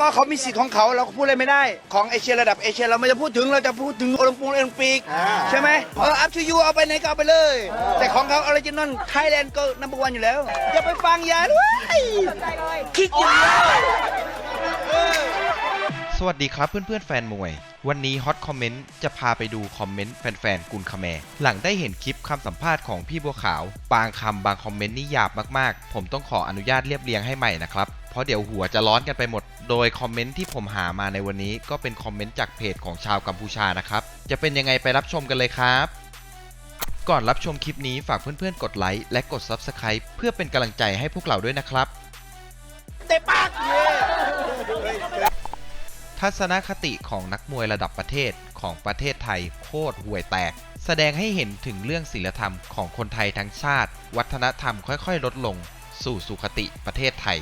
ก็เขามีสิทธิ์ของเขาเราก็พูดอะไรไม่ได้ของเอเชียระดับเอเชียเราไม่จะพูดถึงเราจะพูดถึงโอลิมปิกโอลิมปิกใช่ไหมเอออัพทูยูเอาไปไหนก็เอาไปเลย แต่ของเขาออริจินอลไทยแลนด์ก็นัมเบอร์วันอยู่แล้วอย่าไปฟังอย่าด้วยคิดอย่างเดียวสวัสดีครับเพื่อนๆแฟนมวย วันนี้ฮอตคอมเมนต์จะพาไปดูคอมเมนต์แฟนๆกุนคาแมร์หลังได้เห็นคลิปคำสัมภาษณ์ของพี่บัวขาว บางคำบางคอมเมนต์นี่หยาบมากๆ ผมต้องขออนุญาตเรียบเรียงให้ใหม่นะครับ เพราะเดี๋ยวหัวจะร้อนกันไปหมด โดยคอมเมนต์ที่ผมหามาในวันนี้ก็เป็นคอมเมนต์จากเพจของชาวกัมพูชานะครับ จะเป็นยังไงไปรับชมกันเลยครับ ก่อนรับชมคลิปนี้ฝากเพื่อนๆ กดไลค์และกด Subscribe เพื่อเป็นกำลังใจให้พวกเราด้วยนะครับ เตะปากทัศนคติของนักมวยระดับประเทศของประเทศไทยโคตรห่วยแตก แสดงให้เห็นถึงเรื่องศีลธรรมของคนไทยทั้งชาติ วัฒนธรรมค่อยๆ ลดลง สู่สุขติประเทศไทย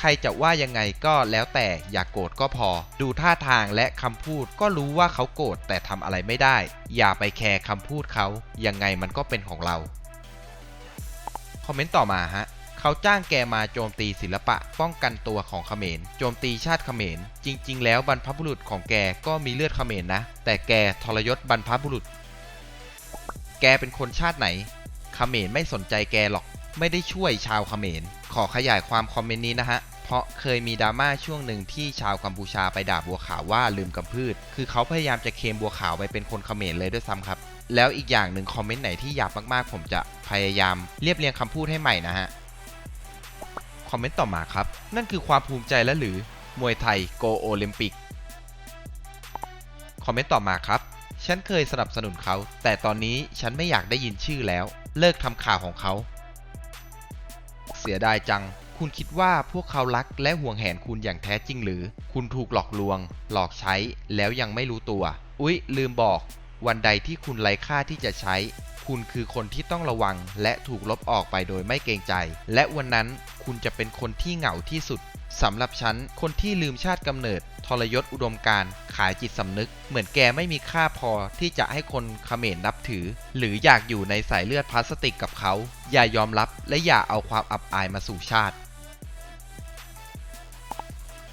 ใครจะว่ายังไงก็แล้วแต่อย่ากโกรธก็พอ ดูท่าทางและคำพูดก็รู้ว่าเขาโกรธแต่ทำอะไรไม่ได้ อย่าไปแคร์คำพูดเขายังไงมันก็เป็นของเรา คอมเมนต์ต่อมาฮะเขาจ้างแกมาโจมตีศิลปะป้องกันตัวของเขมร โจมตีชาติเขมร จริง ๆ แล้วบรรพบุรุษของแกก็มีเลือดเขมรนะ แต่แกทรยศบรรพบุรุษ แกเป็นคนชาติไหน เขมรไม่สนใจแกหรอก ไม่ได้ช่วยชาวเขมร ขอขยายความคอมเมนต์นี้นะฮะ ราะเคยมีดราม่าช่วงหนึ่งที่ชาวกัมพูชาไปด่าบัวขาวว่าลืมกำพืช คือเขาพยายามจะเคมบัวขาวไปเป็นคนเขมรเลยด้วยซ้ำครับ แล้วอีกอย่างหนึ่งคอมเมนต์ไหนที่หยาบมากๆ ผมจะพยายามเรียบเรียงคำพูดให้ใหม่นะฮะ คอมเมนต์ต่อมาครับ นั่นคือความภูมิใจและหรือ มวยไทยโกโอลิมปิก คอมเมนต์ต่อมาครับ ฉันเคยสนับสนุนเขา แต่ตอนนี้ฉันไม่อยากได้ยินชื่อแล้ว เลิกทำข่าวของเขา เสียดายจัง คุณคิดว่าพวกเขารักและห่วงแหนคุณอย่างแท้จริงหรือ คุณถูกหลอกลวง หลอกใช้แล้วยังไม่รู้ตัว อุ๊ย ลืมบอก วันใดที่คุณไร้ค่าที่จะใช้ คุณคือคนที่ต้องระวัง และถูกลบออกไปโดยไม่เกรงใจ และวันนั้นคุณจะเป็นคนที่เหงาที่สุดสำหรับฉัน คนที่ลืมชาติกำเนิด ทรยศอุดมการขายจิตสำนึก เหมือนแกไม่มีค่าพอที่จะให้คนเขมรนับถือ หรืออยากอยู่ในสายเลือดพลาสติกกับเขา อย่ายอมรับและอย่าเอาความอับอายมาสู่ชาติ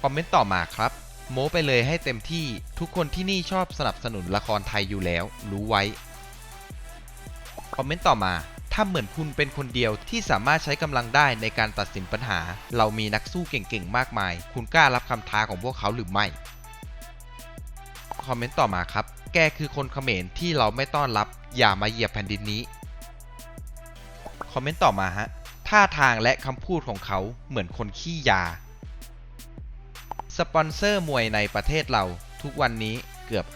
คอมเมนต์ต่อมาครับ โม้ไปเลยให้เต็มที่ทุกคนที่นี่ชอบสนับสนุนละครไทยอยู่แล้ว รู้ไว้ คอมเมนต์ต่อมาถ้าเหมือนคุณเป็นคนเดียวที่สามารถใช้กำลังได้ในการตัดสินปัญหา เรามีนักสู้เก่งๆ มากมาย คุณกล้ารับคำท้าของพวกเขาหรือไม่ คอมเมนต์ต่อมาครับ แกคือคนเขมรที่เราไม่ต้อนรับ อย่ามาเหยียบแผ่นดินนี้ คอมเมนต์ต่อมาฮะ ท่าทางและคำพูดของเขาเหมือนคนขี้ยา สปอนเซอร์มวยในประเทศเราทุกวันนี้เกือบ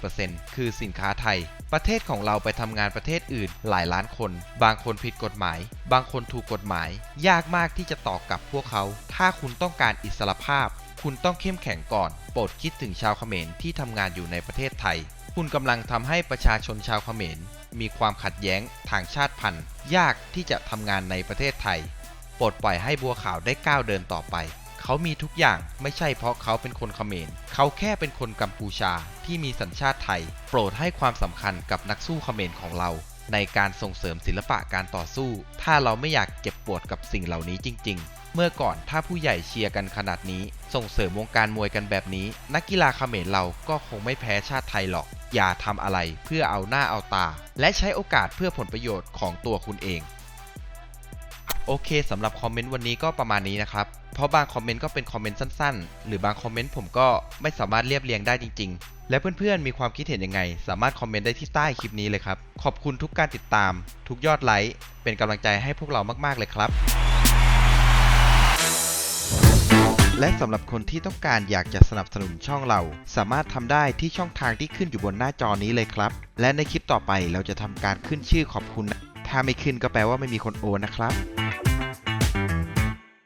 50%คือสินค้าไทย ประเทศของเราไปทำงานประเทศอื่นหลายล้านคน บางคนผิดกฎหมาย บางคนถูกกฎหมาย ยากมากที่จะต่อกลับพวกเขา ถ้าคุณต้องการอิสรภาพ คุณต้องเข้มแข็งก่อน โปรดคิดถึงชาวเขมรที่ทำงานอยู่ในประเทศไทย คุณกำลังทำให้ประชาชนชาวเขมร มีความขัดแย้งทางชาติพันธุ์ ยากที่จะทำงานในประเทศไทย โปรดปล่อยให้บัวขาวได้ก้าวเดินต่อไป เขามีทุกอย่างไม่ใช่เพราะเขาเป็นคนเขมร เขาแค่เป็นคนกัมพูชาที่มีสัญชาติไทย โปรดให้ความสำคัญกับนักสู้เขมรของเรา ในการส่งเสริมศิลปะการต่อสู้ ถ้าเราไม่อยากเจ็บปวดกับสิ่งเหล่านี้จริง ๆ เมื่อก่อนถ้าผู้ใหญ่เชียร์กันขนาดนี้ ส่งเสริมวงการมวยกันแบบนี้ นักกีฬาเขมรเราก็คงไม่แพ้ชาติไทยหรอก อย่าทำอะไรเพื่อเอาหน้าเอาตา และใช้โอกาสเพื่อผลประโยชน์ของตัวคุณเอง โอเคสำหรับคอมเมนต์วันนี้ก็ประมาณนี้นะครับ เพราะบางคอมเมนต์ก็เป็นคอมเมนต์สั้นๆ หรือบางคอมเมนต์ผมก็ไม่สามารถเรียบเรียงได้จริง ๆ และเพื่อนๆ มีความคิดเห็นยังไง สามารถคอมเมนต์ได้ที่ใต้คลิปนี้เลยครับ ขอบคุณทุกการติดตาม ทุกยอดไลค์ เป็นกำลังใจให้พวกเรามากๆเลยครับ และสำหรับคนที่ต้องการอยากจะสนับสนุนช่องเรา สามารถทำได้ที่ช่องทางที่ขึ้นอยู่บนหน้าจอนี้เลยครับ และในคลิปต่อไปเราจะทำการขึ้นชื่อขอบคุณ ถ้าไม่ขึ้นก็แปลว่าไม่มีคนโอนนะครับ